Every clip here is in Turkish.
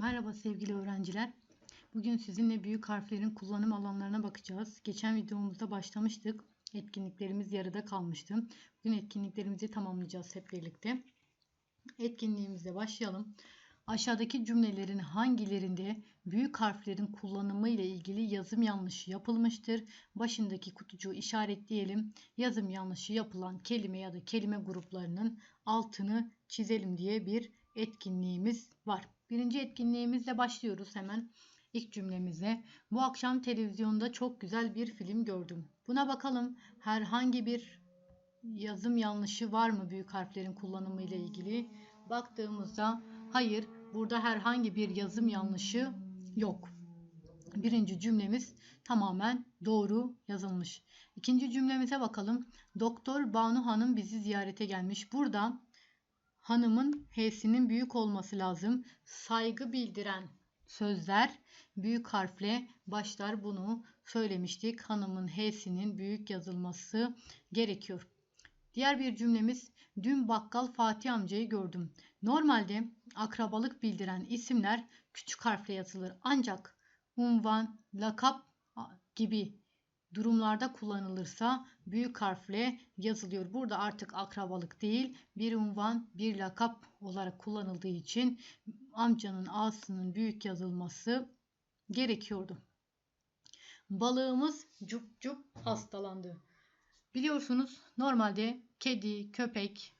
Merhaba sevgili öğrenciler. Bugün sizinle büyük harflerin kullanım alanlarına bakacağız. Geçen videomuzda başlamıştık. Etkinliklerimiz yarıda kalmıştı. Bugün etkinliklerimizi tamamlayacağız hep birlikte. Etkinliğimize başlayalım. Aşağıdaki cümlelerin hangilerinde büyük harflerin kullanımı ile ilgili yazım yanlışı yapılmıştır? Başındaki kutucuğu işaretleyelim. Yazım yanlışı yapılan kelime ya da kelime gruplarının altını çizelim diye bir etkinliğimiz var. Birinci etkinliğimizle başlıyoruz hemen. İlk cümlemize. Bu akşam televizyonda çok güzel bir film gördüm. Buna bakalım. Herhangi bir yazım yanlışı var mı büyük harflerin kullanımı ile ilgili? Baktığımızda hayır burada herhangi bir yazım yanlışı yok. Birinci cümlemiz tamamen doğru yazılmış. İkinci cümlemize bakalım. Doktor Banu Hanım bizi ziyarete gelmiş. Burada hanımın H'sinin büyük olması lazım. Saygı bildiren sözler büyük harfle başlar bunu söylemiştik. Hanımın H'sinin büyük yazılması gerekiyor. Diğer bir cümlemiz dün bakkal Fatih amcayı gördüm. Normalde akrabalık bildiren isimler küçük harfle yazılır. Ancak unvan, lakap gibi durumlarda kullanılırsa büyük harfle yazılıyor. Burada artık akrabalık değil bir unvan bir lakap olarak kullanıldığı için amcanın ağzının büyük yazılması gerekiyordu. Balığımız cup cup hastalandı. Biliyorsunuz normalde kedi, köpek,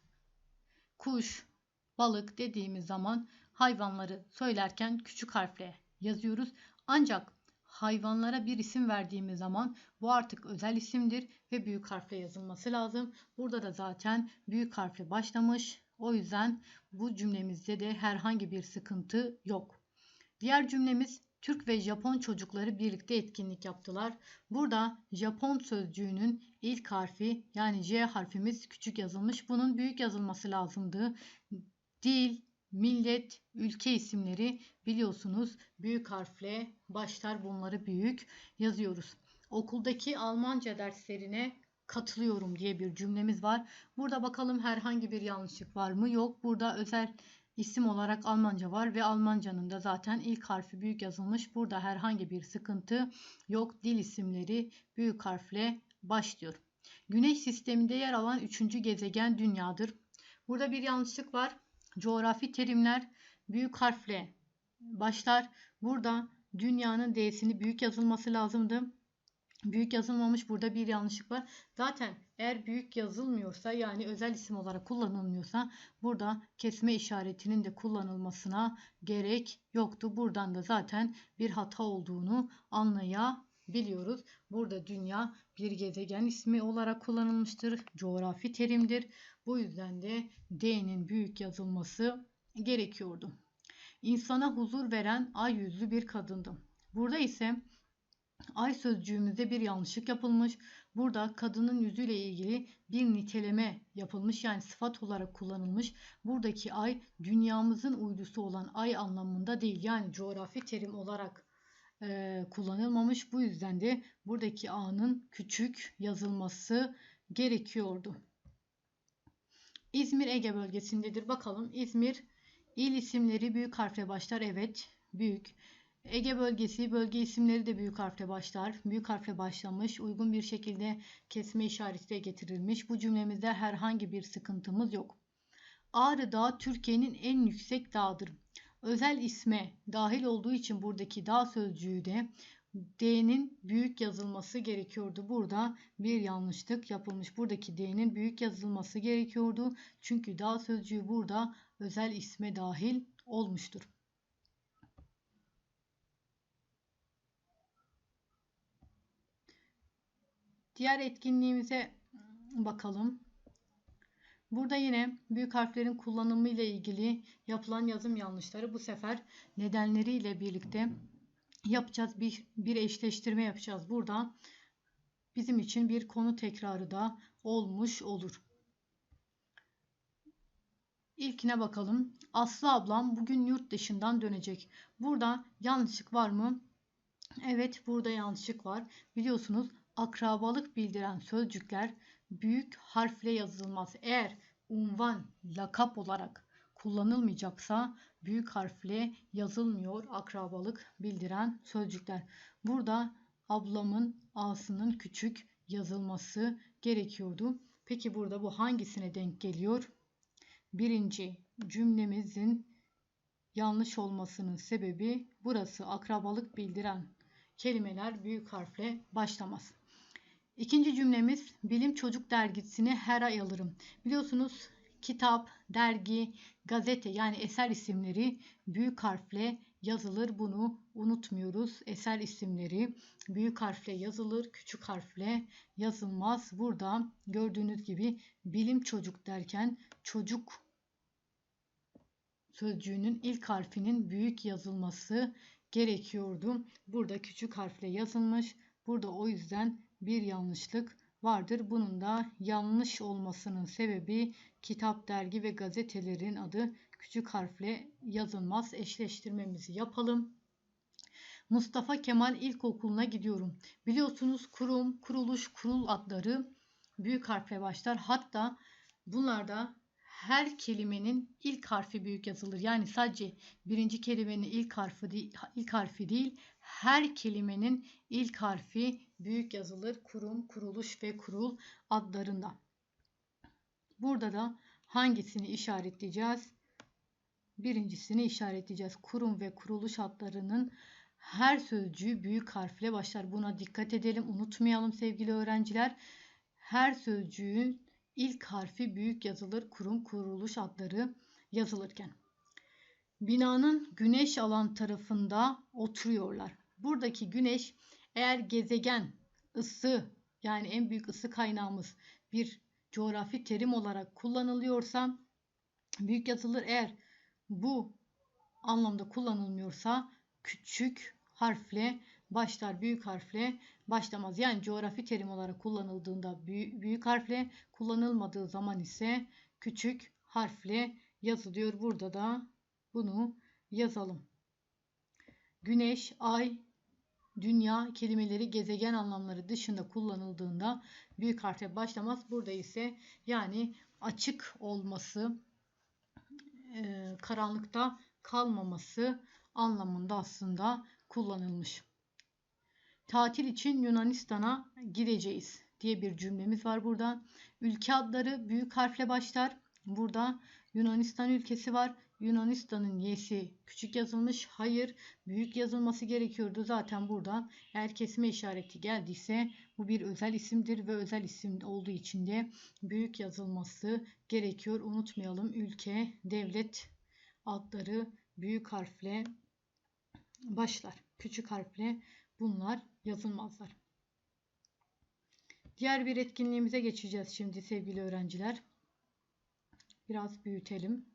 kuş, balık dediğimiz zaman hayvanları söylerken küçük harfle yazıyoruz. Ancak hayvanlara bir isim verdiğimiz zaman bu artık özel isimdir ve büyük harfle yazılması lazım. Burada da zaten büyük harfle başlamış. O yüzden bu cümlemizde de herhangi bir sıkıntı yok. Diğer cümlemiz Türk ve Japon çocukları birlikte etkinlik yaptılar. Burada Japon sözcüğünün ilk harfi yani C harfimiz küçük yazılmış. Bunun büyük yazılması lazımdı. Dil, millet, ülke isimleri biliyorsunuz büyük harfle başlar bunları büyük yazıyoruz. Okuldaki Almanca derslerine katılıyorum diye bir cümlemiz var. Burada bakalım herhangi bir yanlışlık var mı? Yok. Burada özel isim olarak Almanca var ve Almancanın da zaten ilk harfi büyük yazılmış. Burada herhangi bir sıkıntı yok. Dil isimleri büyük harfle başlıyor. Güneş sisteminde yer alan üçüncü gezegen Dünya'dır. Burada bir yanlışlık var. Coğrafi terimler büyük harfle başlar. Burada dünyanın D'sini büyük yazılması lazımdı. Büyük yazılmamış burada bir yanlışlık var. Zaten eğer büyük yazılmıyorsa yani özel isim olarak kullanılmıyorsa burada kesme işaretinin de kullanılmasına gerek yoktu. Buradan da zaten bir hata olduğunu anlayabiliyoruz. Burada dünya bir gezegen ismi olarak kullanılmıştır. Coğrafi terimdir. Bu yüzden de D'nin büyük yazılması gerekiyordu. İnsana huzur veren ay yüzlü bir kadındım. Burada ise ay sözcüğümüzde bir yanlışlık yapılmış. Burada kadının yüzüyle ilgili bir niteleme yapılmış yani sıfat olarak kullanılmış. Buradaki ay dünyamızın uydusu olan ay anlamında değil yani coğrafi terim olarak e, kullanılmamış. Bu yüzden de buradaki a'nın küçük yazılması gerekiyordu. İzmir Ege bölgesindedir. Bakalım İzmir il isimleri büyük harfle başlar. Evet büyük. Ege bölgesi bölge isimleri de büyük harfle başlar. Büyük harfle başlamış. Uygun bir şekilde kesme işareti de getirilmiş. Bu cümlemizde herhangi bir sıkıntımız yok. Ağrı Dağı Türkiye'nin en yüksek dağıdır. Özel isme dahil olduğu için buradaki dağ sözcüğü de D'nin büyük yazılması gerekiyordu. Burada bir yanlışlık yapılmış. Buradaki D'nin büyük yazılması gerekiyordu. Çünkü dağ sözcüğü burada özel isme dahil olmuştur. Diğer etkinliğimize bakalım. Burada yine büyük harflerin kullanımı ile ilgili yapılan yazım yanlışları bu sefer nedenleriyle birlikte yapacağız. Bir, bir eşleştirme yapacağız. Burada bizim için bir konu tekrarı da olmuş olur. İlkine bakalım. Aslı ablam bugün yurt dışından dönecek. Burada yanlışlık var mı? Evet burada yanlışlık var. Biliyorsunuz akrabalık bildiren sözcükler büyük harfle yazılmaz. Eğer unvan, lakap olarak kullanılmayacaksa büyük harfle yazılmıyor akrabalık bildiren sözcükler. Burada ablamın A'sının küçük yazılması gerekiyordu. Peki burada bu hangisine denk geliyor? Birinci cümlemizin yanlış olmasının sebebi burası akrabalık bildiren kelimeler büyük harfle başlamaz. İkinci cümlemiz Bilim Çocuk dergisini her ay alırım. Biliyorsunuz kitap, dergi, gazete yani eser isimleri büyük harfle yazılır. Bunu unutmuyoruz. Eser isimleri büyük harfle yazılır, küçük harfle yazılmaz. Burada gördüğünüz gibi bilim çocuk derken çocuk sözcüğünün ilk harfinin büyük yazılması gerekiyordu. Burada küçük harfle yazılmış. Burada o yüzden bir yanlışlık vardır. Bunun da yanlış olmasının sebebi kitap, dergi ve gazetelerin adı küçük harfle yazılmaz. Eşleştirmemizi yapalım. Mustafa Kemal İlkokulu'na gidiyorum. Biliyorsunuz kurum, kuruluş, kurul adları büyük harfle başlar. Hatta bunlarda her kelimenin ilk harfi büyük yazılır. Yani sadece birinci kelimenin ilk harfi değil, ilk harfi değil, her kelimenin ilk harfi büyük yazılır. Kurum, kuruluş ve kurul adlarında. Burada da hangisini işaretleyeceğiz? Birincisini işaretleyeceğiz. Kurum ve kuruluş adlarının her sözcüğü büyük harfle başlar. Buna dikkat edelim, unutmayalım sevgili öğrenciler. Her sözcüğün ilk harfi büyük yazılır kurum kuruluş adları yazılırken. Binanın güneş alan tarafında oturuyorlar. Buradaki güneş eğer gezegen, ısı yani en büyük ısı kaynağımız bir coğrafi terim olarak kullanılıyorsa büyük yazılır. Eğer bu anlamda kullanılmıyorsa küçük harfle başlar büyük harfle başlamaz. Yani coğrafi terim olarak kullanıldığında büyük harfle kullanılmadığı zaman ise küçük harfle yazılıyor. Burada da bunu yazalım. Güneş, ay, dünya kelimeleri gezegen anlamları dışında kullanıldığında büyük harfle başlamaz. Burada ise yani açık olması, karanlıkta kalmaması anlamında aslında kullanılmış. Tatil için Yunanistan'a gideceğiz diye bir cümlemiz var burada. Ülke adları büyük harfle başlar. Burada Yunanistan ülkesi var. Yunanistan'ın y'si küçük yazılmış. Hayır büyük yazılması gerekiyordu. Zaten burada eğer kesme işareti geldiyse bu bir özel isimdir ve özel isim olduğu için de büyük yazılması gerekiyor. Unutmayalım ülke, devlet adları büyük harfle başlar. Küçük harfle bunlar yazılmazlar. Diğer bir etkinliğimize geçeceğiz şimdi sevgili öğrenciler. Biraz büyütelim.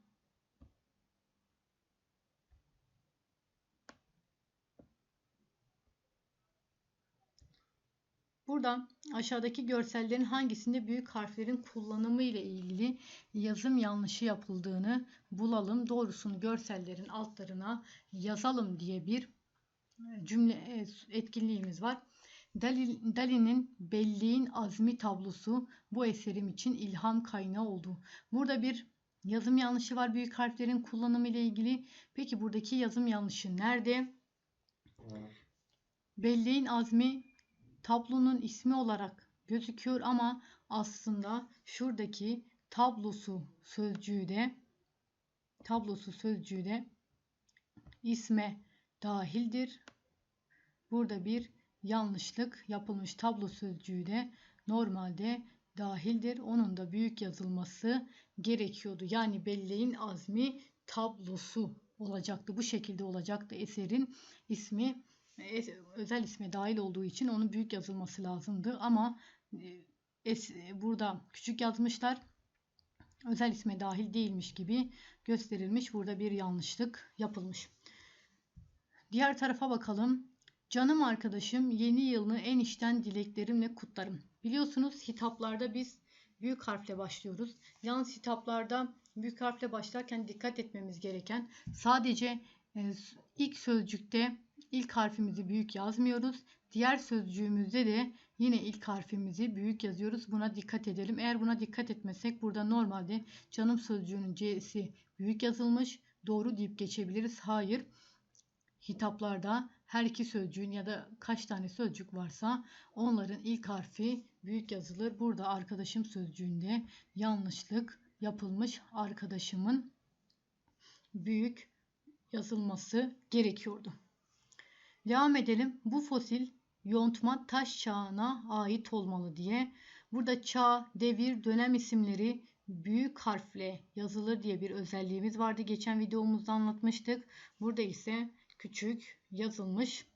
Burada aşağıdaki görsellerin hangisinde büyük harflerin kullanımı ile ilgili yazım yanlışı yapıldığını bulalım. Doğrusunu görsellerin altlarına yazalım diye bir cümle e, etkinliğimiz var. Dali'nin Belliğin Azmi tablosu bu eserim için ilham kaynağı oldu. Burada bir yazım yanlışı var büyük harflerin kullanımı ile ilgili. Peki buradaki yazım yanlışı nerede? Belliğin Azmi tablonun ismi olarak gözüküyor ama aslında şuradaki tablosu sözcüğü de tablosu sözcüğü de isme dahildir. Burada bir yanlışlık yapılmış tablo sözcüğü de normalde dahildir. Onun da büyük yazılması gerekiyordu. Yani belleğin azmi tablosu olacaktı. Bu şekilde olacaktı eserin ismi özel isme dahil olduğu için onun büyük yazılması lazımdı. Ama e, burada küçük yazmışlar. Özel isme dahil değilmiş gibi gösterilmiş. Burada bir yanlışlık yapılmış. Diğer tarafa bakalım. Canım arkadaşım yeni yılını en içten dileklerimle kutlarım. Biliyorsunuz hitaplarda biz büyük harfle başlıyoruz. Yalnız hitaplarda büyük harfle başlarken dikkat etmemiz gereken sadece e, ilk sözcükte ilk harfimizi büyük yazmıyoruz. Diğer sözcüğümüzde de yine ilk harfimizi büyük yazıyoruz. Buna dikkat edelim. Eğer buna dikkat etmesek burada normalde canım sözcüğünün C'si büyük yazılmış. Doğru deyip geçebiliriz. Hayır. Hitaplarda her iki sözcüğün ya da kaç tane sözcük varsa onların ilk harfi büyük yazılır. Burada arkadaşım sözcüğünde yanlışlık yapılmış arkadaşımın büyük yazılması gerekiyordu. Devam edelim. Bu fosil yontma taş çağına ait olmalı diye. Burada çağ, devir, dönem isimleri büyük harfle yazılır diye bir özelliğimiz vardı. Geçen videomuzda anlatmıştık. Burada ise küçük yazılmış.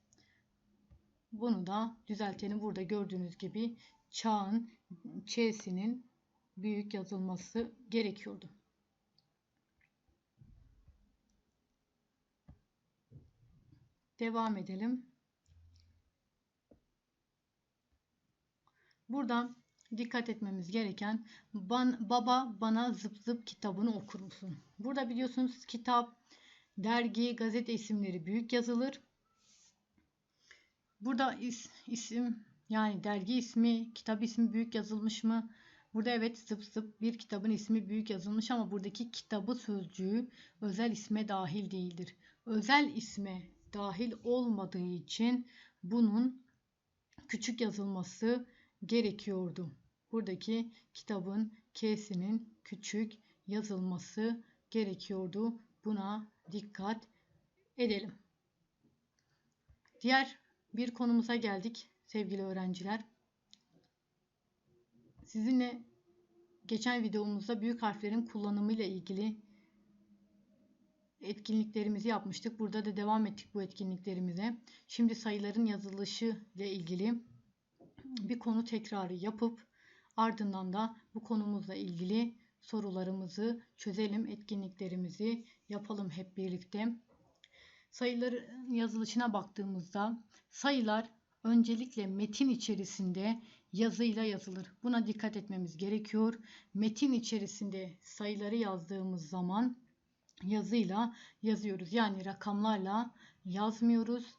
Bunu da düzeltelim. Burada gördüğünüz gibi çağın ç'sinin büyük yazılması gerekiyordu. Devam edelim. Buradan dikkat etmemiz gereken ban, baba bana zıp zıp kitabını okur musun? Burada biliyorsunuz kitap, dergi, gazete isimleri büyük yazılır. Burada is, isim yani dergi ismi, kitap ismi büyük yazılmış mı? Burada evet zıp zıp bir kitabın ismi büyük yazılmış ama buradaki kitabı sözcüğü özel isme dahil değildir. Özel isme dahil olmadığı için bunun küçük yazılması gerekiyordu. Buradaki kitabın K'sinin küçük yazılması gerekiyordu. Buna dikkat edelim. Diğer bir konumuza geldik sevgili öğrenciler. Sizinle geçen videomuzda büyük harflerin kullanımı ile ilgili etkinliklerimizi yapmıştık. Burada da devam ettik bu etkinliklerimize. Şimdi sayıların yazılışı ile ilgili bir konu tekrarı yapıp ardından da bu konumuzla ilgili sorularımızı çözelim, etkinliklerimizi yapalım hep birlikte. Sayıların yazılışına baktığımızda sayılar öncelikle metin içerisinde yazıyla yazılır. Buna dikkat etmemiz gerekiyor. Metin içerisinde sayıları yazdığımız zaman yazıyla yazıyoruz. Yani rakamlarla yazmıyoruz.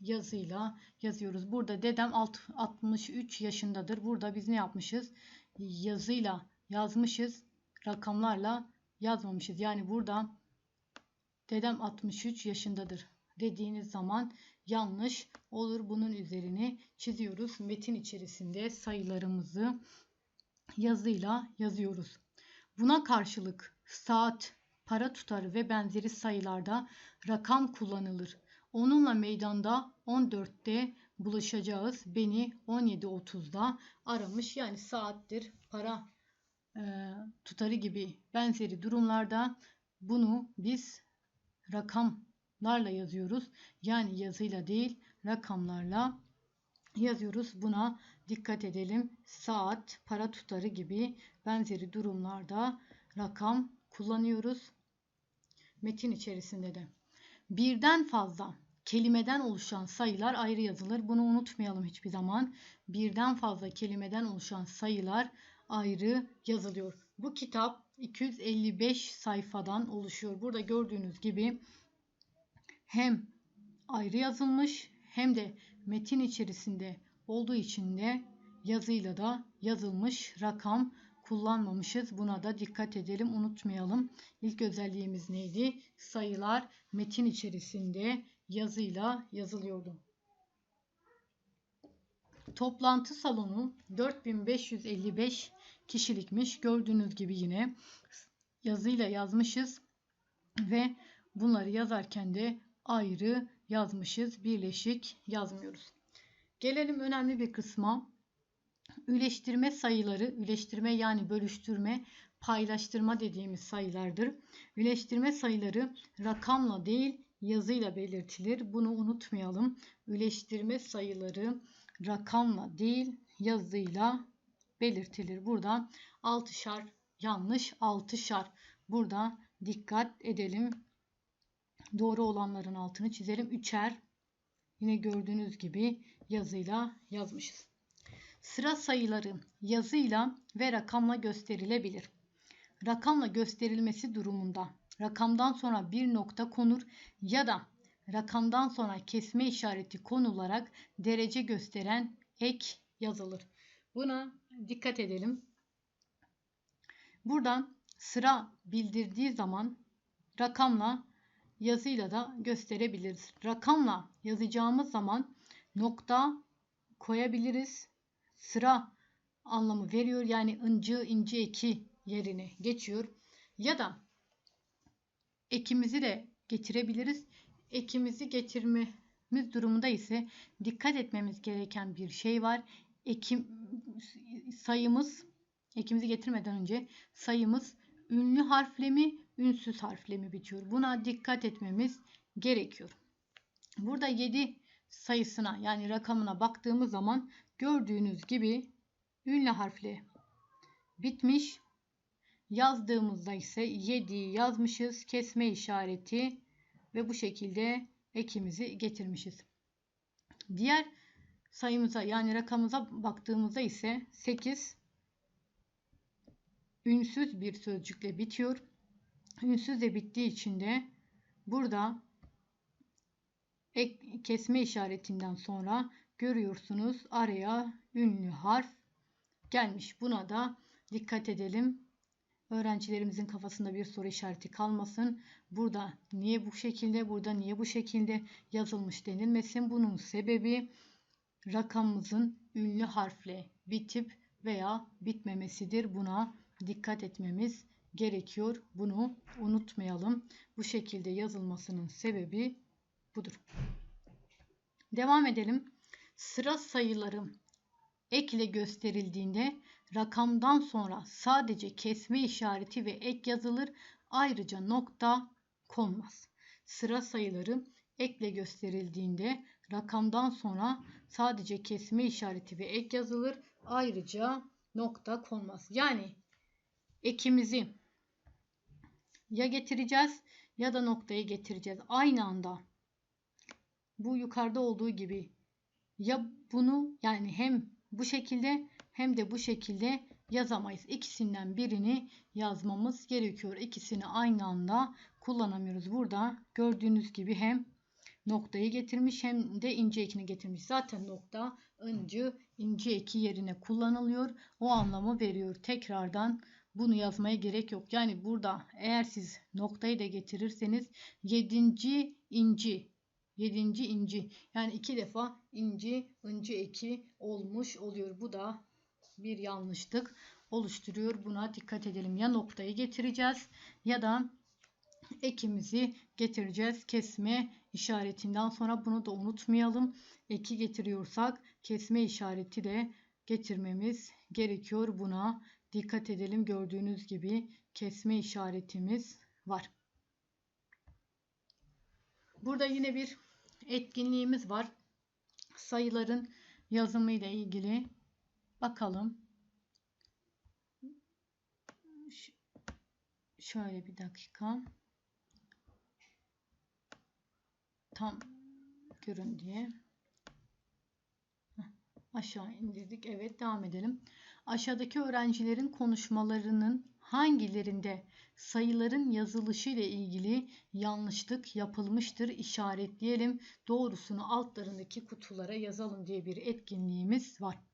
Yazıyla yazıyoruz. Burada dedem 63 yaşındadır. Burada biz ne yapmışız? Yazıyla yazmışız. Rakamlarla yazmamışız. Yani burada dedem 63 yaşındadır dediğiniz zaman yanlış olur. Bunun üzerine çiziyoruz. Metin içerisinde sayılarımızı yazıyla yazıyoruz. Buna karşılık saat, para tutarı ve benzeri sayılarda rakam kullanılır. Onunla meydanda 14'te buluşacağız. Beni 17.30'da aramış. Yani saattir, para e, tutarı gibi benzeri durumlarda bunu biz rakamlarla yazıyoruz. Yani yazıyla değil rakamlarla yazıyoruz. Buna dikkat edelim. Saat, para tutarı gibi benzeri durumlarda rakam kullanıyoruz. Metin içerisinde de. Birden fazla kelimeden oluşan sayılar ayrı yazılır. Bunu unutmayalım hiçbir zaman. Birden fazla kelimeden oluşan sayılar ayrı yazılıyor. Bu kitap 255 sayfadan oluşuyor. Burada gördüğünüz gibi hem ayrı yazılmış hem de metin içerisinde olduğu için de yazıyla da yazılmış rakam kullanmamışız. Buna da dikkat edelim, unutmayalım. İlk özelliğimiz neydi? Sayılar metin içerisinde yazıyla yazılıyordu. Toplantı salonu 4555 kişilikmiş. Gördüğünüz gibi yine yazıyla yazmışız ve bunları yazarken de ayrı yazmışız. Birleşik yazmıyoruz. Gelelim önemli bir kısma. Üleştirme sayıları, üleştirme yani bölüştürme, paylaştırma dediğimiz sayılardır. Üleştirme sayıları rakamla değil yazıyla belirtilir. Bunu unutmayalım. Üleştirme sayıları rakamla değil yazıyla belirtilir. Burada 6'şar yanlış 6'şar. Burada dikkat edelim. Doğru olanların altını çizelim. Üçer yine gördüğünüz gibi yazıyla yazmışız. Sıra sayıları yazıyla ve rakamla gösterilebilir. Rakamla gösterilmesi durumunda rakamdan sonra bir nokta konur ya da rakamdan sonra kesme işareti konularak derece gösteren ek yazılır. Buna dikkat edelim. Buradan sıra bildirdiği zaman rakamla yazıyla da gösterebiliriz. Rakamla yazacağımız zaman nokta koyabiliriz. Sıra anlamı veriyor. Yani ıncı, inci eki yerine geçiyor. Ya da ekimizi de getirebiliriz. Ekimizi getirmemiz durumunda ise dikkat etmemiz gereken bir şey var. Ekim sayımız ekimizi getirmeden önce sayımız ünlü harfle mi, ünsüz harfle mi bitiyor? Buna dikkat etmemiz gerekiyor. Burada 7 sayısına yani rakamına baktığımız zaman gördüğünüz gibi ünlü harfle bitmiş. Yazdığımızda ise 7'yi yazmışız. Kesme işareti ve bu şekilde ekimizi getirmişiz. Diğer sayımıza yani rakamımıza baktığımızda ise 8 ünsüz bir sözcükle bitiyor. Ünsüz de bittiği için de burada ek, kesme işaretinden sonra görüyorsunuz araya ünlü harf gelmiş. Buna da dikkat edelim. Öğrencilerimizin kafasında bir soru işareti kalmasın. Burada niye bu şekilde, burada niye bu şekilde yazılmış denilmesin. Bunun sebebi rakamımızın ünlü harfle bitip veya bitmemesidir. Buna dikkat etmemiz gerekiyor. Bunu unutmayalım. Bu şekilde yazılmasının sebebi budur. Devam edelim. Sıra sayıları ekle gösterildiğinde rakamdan sonra sadece kesme işareti ve ek yazılır. Ayrıca nokta konmaz. Sıra sayıları ekle gösterildiğinde rakamdan sonra sadece kesme işareti ve ek yazılır. Ayrıca nokta konmaz. Yani ekimizi ya getireceğiz ya da noktayı getireceğiz. Aynı anda bu yukarıda olduğu gibi ya bunu yani hem bu şekilde hem de bu şekilde yazamayız. İkisinden birini yazmamız gerekiyor. İkisini aynı anda kullanamıyoruz. Burada gördüğünüz gibi hem noktayı getirmiş hem de ince ekini getirmiş. Zaten nokta ıncı ince eki yerine kullanılıyor. O anlamı veriyor. Tekrardan bunu yazmaya gerek yok. Yani burada eğer siz noktayı da getirirseniz 7. inci 7. inci yani iki defa inci ıncı eki olmuş oluyor. Bu da bir yanlışlık oluşturuyor. Buna dikkat edelim. Ya noktayı getireceğiz ya da ekimizi getireceğiz. Kesme işaretinden sonra bunu da unutmayalım. Eki getiriyorsak kesme işareti de getirmemiz gerekiyor. Buna dikkat edelim. Gördüğünüz gibi kesme işaretimiz var. Burada yine bir etkinliğimiz var. Sayıların yazımı ile ilgili bakalım. Şöyle bir dakika. Tam görün diye. Aşağı indirdik. Evet devam edelim. Aşağıdaki öğrencilerin konuşmalarının hangilerinde sayıların yazılışı ile ilgili yanlışlık yapılmıştır işaretleyelim. Doğrusunu altlarındaki kutulara yazalım diye bir etkinliğimiz var.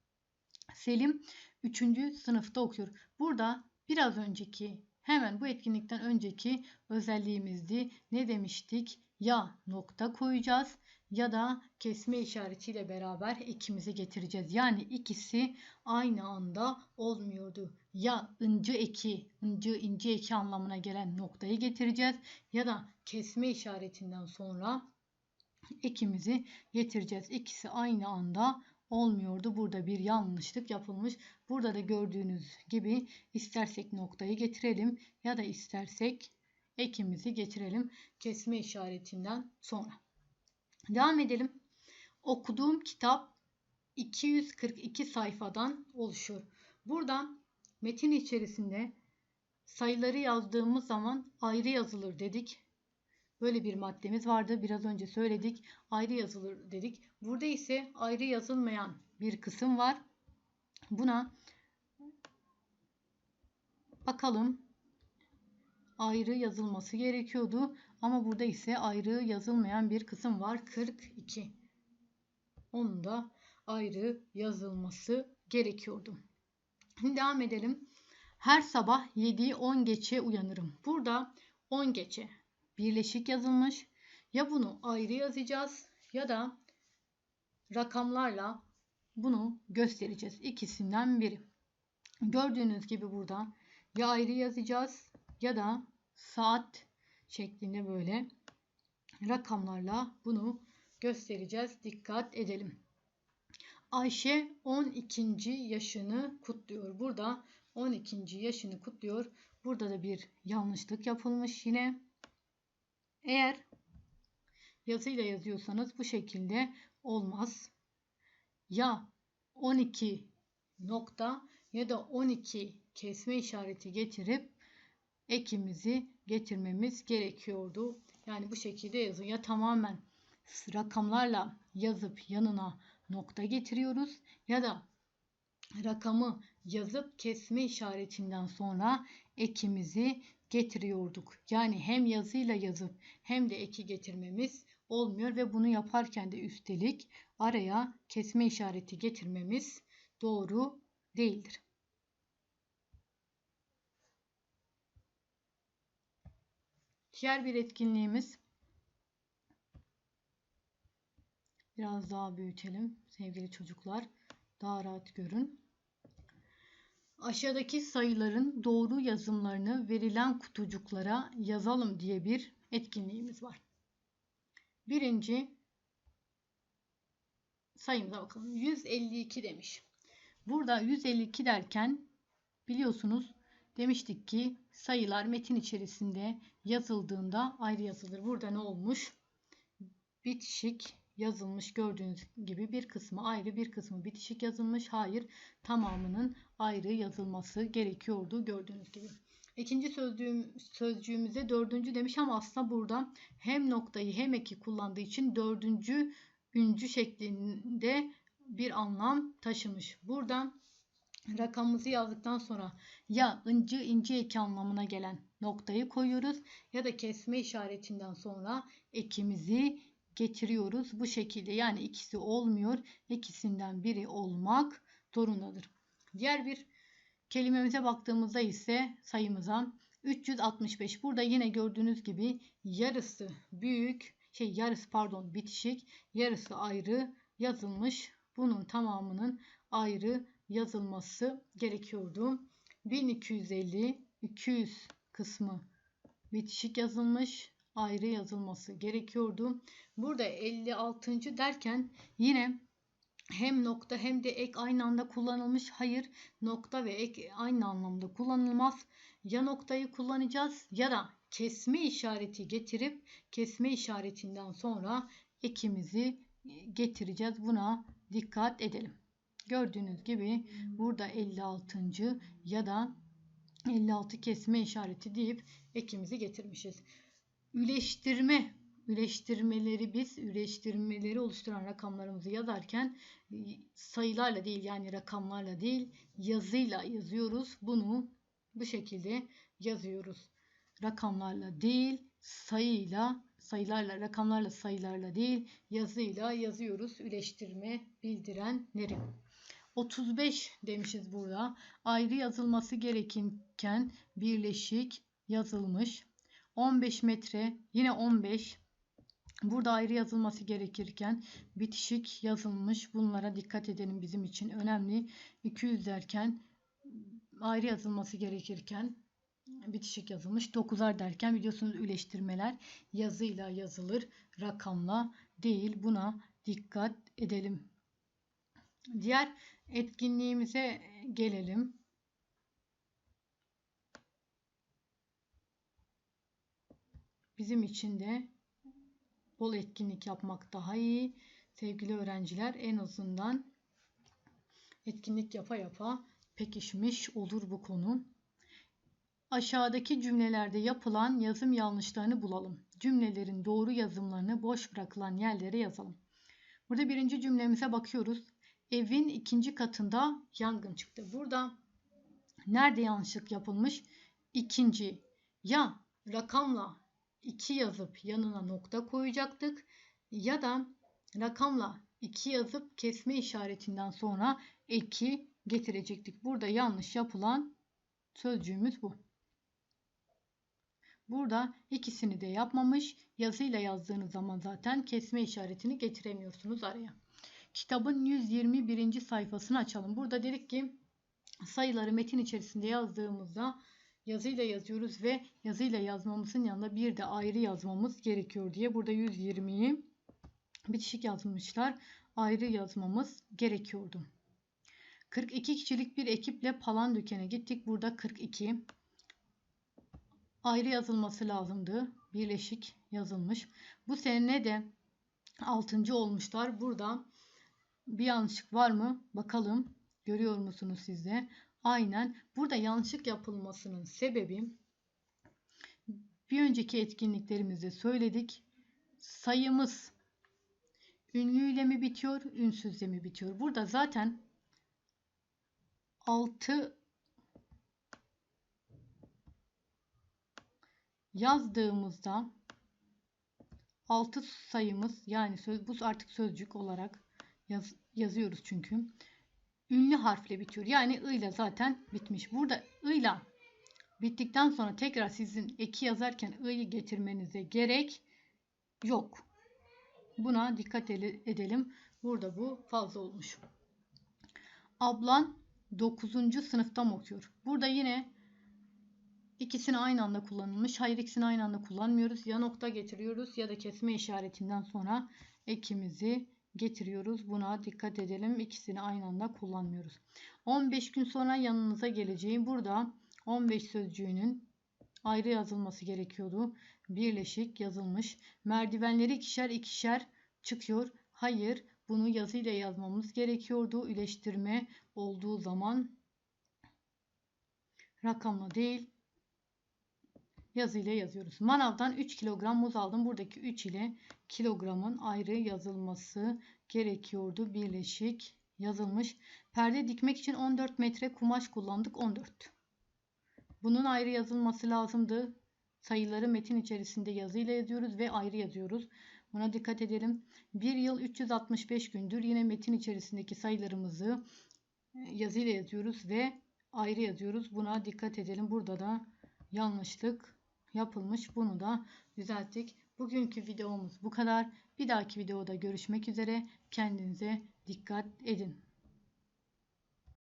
Selim 3. sınıfta okuyor. Burada biraz önceki hemen bu etkinlikten önceki özelliğimizdi. Ne demiştik? Ya nokta koyacağız ya da kesme işaretiyle beraber ikimizi getireceğiz. Yani ikisi aynı anda olmuyordu. Ya ıncı eki, ıncı ince eki anlamına gelen noktayı getireceğiz ya da kesme işaretinden sonra ikimizi getireceğiz. İkisi aynı anda olmuyordu. Burada bir yanlışlık yapılmış. Burada da gördüğünüz gibi istersek noktayı getirelim ya da istersek ekimizi getirelim kesme işaretinden sonra. Devam edelim. Okuduğum kitap 242 sayfadan oluşuyor. Buradan metin içerisinde sayıları yazdığımız zaman ayrı yazılır dedik. Böyle bir maddemiz vardı. Biraz önce söyledik. Ayrı yazılır dedik. Burada ise ayrı yazılmayan bir kısım var. Buna bakalım. Ayrı yazılması gerekiyordu. Ama burada ise ayrı yazılmayan bir kısım var. 42. Onun da ayrı yazılması gerekiyordu. Şimdi devam edelim. Her sabah 7'yi 10 geçe uyanırım. Burada 10 geçe birleşik yazılmış. Ya bunu ayrı yazacağız ya da rakamlarla bunu göstereceğiz. İkisinden biri. Gördüğünüz gibi burada ya ayrı yazacağız ya da saat şeklinde böyle rakamlarla bunu göstereceğiz. Dikkat edelim. Ayşe 12. yaşını kutluyor. Burada 12. yaşını kutluyor. Burada da bir yanlışlık yapılmış yine. Eğer yazıyla yazıyorsanız bu şekilde olmaz. Ya 12 nokta ya da 12 kesme işareti getirip ekimizi getirmemiz gerekiyordu. Yani bu şekilde yazın. Ya tamamen rakamlarla yazıp yanına nokta getiriyoruz ya da rakamı yazıp kesme işaretinden sonra ekimizi getiriyorduk. Yani hem yazıyla yazıp hem de eki getirmemiz olmuyor ve bunu yaparken de üstelik araya kesme işareti getirmemiz doğru değildir. Diğer bir etkinliğimiz biraz daha büyütelim sevgili çocuklar. Daha rahat görün. Aşağıdaki sayıların doğru yazımlarını verilen kutucuklara yazalım diye bir etkinliğimiz var. Birinci sayımıza bakalım. 152 demiş. Burada 152 derken biliyorsunuz demiştik ki sayılar metin içerisinde yazıldığında ayrı yazılır. Burada ne olmuş? Bitişik yazılmış gördüğünüz gibi bir kısmı ayrı bir kısmı bitişik yazılmış. Hayır tamamının ayrı yazılması gerekiyordu gördüğünüz gibi. İkinci sözcüğüm, sözcüğümüze dördüncü demiş ama aslında burada hem noktayı hem eki kullandığı için dördüncü üncü şeklinde bir anlam taşımış. Buradan rakamımızı yazdıktan sonra ya ıncı inci eki anlamına gelen noktayı koyuyoruz ya da kesme işaretinden sonra ekimizi getiriyoruz bu şekilde. Yani ikisi olmuyor. İkisinden biri olmak zorundadır. Diğer bir kelimemize baktığımızda ise sayımıza 365. Burada yine gördüğünüz gibi yarısı büyük, şey yarısı pardon bitişik, yarısı ayrı yazılmış. Bunun tamamının ayrı yazılması gerekiyordu. 1250 200 kısmı bitişik yazılmış ayrı yazılması gerekiyordu. Burada 56. derken yine hem nokta hem de ek aynı anda kullanılmış. Hayır nokta ve ek aynı anlamda kullanılmaz. Ya noktayı kullanacağız ya da kesme işareti getirip kesme işaretinden sonra ekimizi getireceğiz. Buna dikkat edelim. Gördüğünüz gibi burada 56. ya da 56 kesme işareti deyip ekimizi getirmişiz. Üleştirme üleştirmeleri biz üleştirmeleri oluşturan rakamlarımızı yazarken e, sayılarla değil yani rakamlarla değil yazıyla yazıyoruz. Bunu bu şekilde yazıyoruz. Rakamlarla değil sayıyla sayılarla rakamlarla sayılarla değil yazıyla yazıyoruz. Üleştirme bildirenleri. 35 demişiz burada. Ayrı yazılması gerekirken birleşik yazılmış. 15 metre yine 15 Burada ayrı yazılması gerekirken bitişik yazılmış. Bunlara dikkat edelim bizim için önemli. 200 derken ayrı yazılması gerekirken bitişik yazılmış. 9'ar derken biliyorsunuz üleştirmeler yazıyla yazılır. Rakamla değil. Buna dikkat edelim. Diğer etkinliğimize gelelim. Bizim için de bol etkinlik yapmak daha iyi. Sevgili öğrenciler en azından etkinlik yapa yapa pekişmiş olur bu konu. Aşağıdaki cümlelerde yapılan yazım yanlışlarını bulalım. Cümlelerin doğru yazımlarını boş bırakılan yerlere yazalım. Burada birinci cümlemize bakıyoruz. Evin ikinci katında yangın çıktı. Burada nerede yanlışlık yapılmış? İkinci ya rakamla 2 yazıp yanına nokta koyacaktık ya da rakamla 2 yazıp kesme işaretinden sonra eki getirecektik. Burada yanlış yapılan sözcüğümüz bu. Burada ikisini de yapmamış. Yazıyla yazdığınız zaman zaten kesme işaretini getiremiyorsunuz araya. Kitabın 121. sayfasını açalım. Burada dedik ki sayıları metin içerisinde yazdığımızda yazıyla yazıyoruz ve yazıyla yazmamızın yanında bir de ayrı yazmamız gerekiyor diye burada 120'yi bitişik yazmışlar. Ayrı yazmamız gerekiyordu. 42 kişilik bir ekiple Palandöken'e gittik. Burada 42 ayrı yazılması lazımdı. Birleşik yazılmış. Bu sene de 6. olmuşlar. Burada bir yanlışlık var mı? Bakalım. Görüyor musunuz siz de? Aynen. Burada yanlışlık yapılmasının sebebi bir önceki etkinliklerimizde söyledik. Sayımız ünlüyle mi bitiyor, ünsüzle mi bitiyor? Burada zaten 6 yazdığımızda 6 sayımız yani söz, bu artık sözcük olarak yaz, yazıyoruz çünkü. Ünlü harfle bitiyor. Yani ı ile zaten bitmiş. Burada ı ile bittikten sonra tekrar sizin eki yazarken i'yi getirmenize gerek yok. Buna dikkat edelim. Burada bu fazla olmuş. Ablan 9. sınıfta mı okuyor? Burada yine ikisini aynı anda kullanılmış. Hayır ikisini aynı anda kullanmıyoruz. Ya nokta getiriyoruz ya da kesme işaretinden sonra ekimizi getiriyoruz. Buna dikkat edelim. İkisini aynı anda kullanmıyoruz. 15 gün sonra yanınıza geleceğim. Burada 15 sözcüğünün ayrı yazılması gerekiyordu. Birleşik yazılmış. Merdivenleri ikişer ikişer çıkıyor. Hayır bunu yazıyla yazmamız gerekiyordu. Üleştirme olduğu zaman rakamla değil yazıyla yazıyoruz. Manavdan 3 kilogram muz aldım. Buradaki 3 ile kilogramın ayrı yazılması gerekiyordu. Birleşik yazılmış. Perde dikmek için 14 metre kumaş kullandık. 14. Bunun ayrı yazılması lazımdı. Sayıları metin içerisinde yazıyla yazıyoruz ve ayrı yazıyoruz. Buna dikkat edelim. 1 yıl 365 gündür yine metin içerisindeki sayılarımızı e, yazıyla yazıyoruz ve ayrı yazıyoruz. Buna dikkat edelim. Burada da yanlışlık yapılmış. Bunu da düzelttik. Bugünkü videomuz bu kadar. Bir dahaki videoda görüşmek üzere. Kendinize dikkat edin.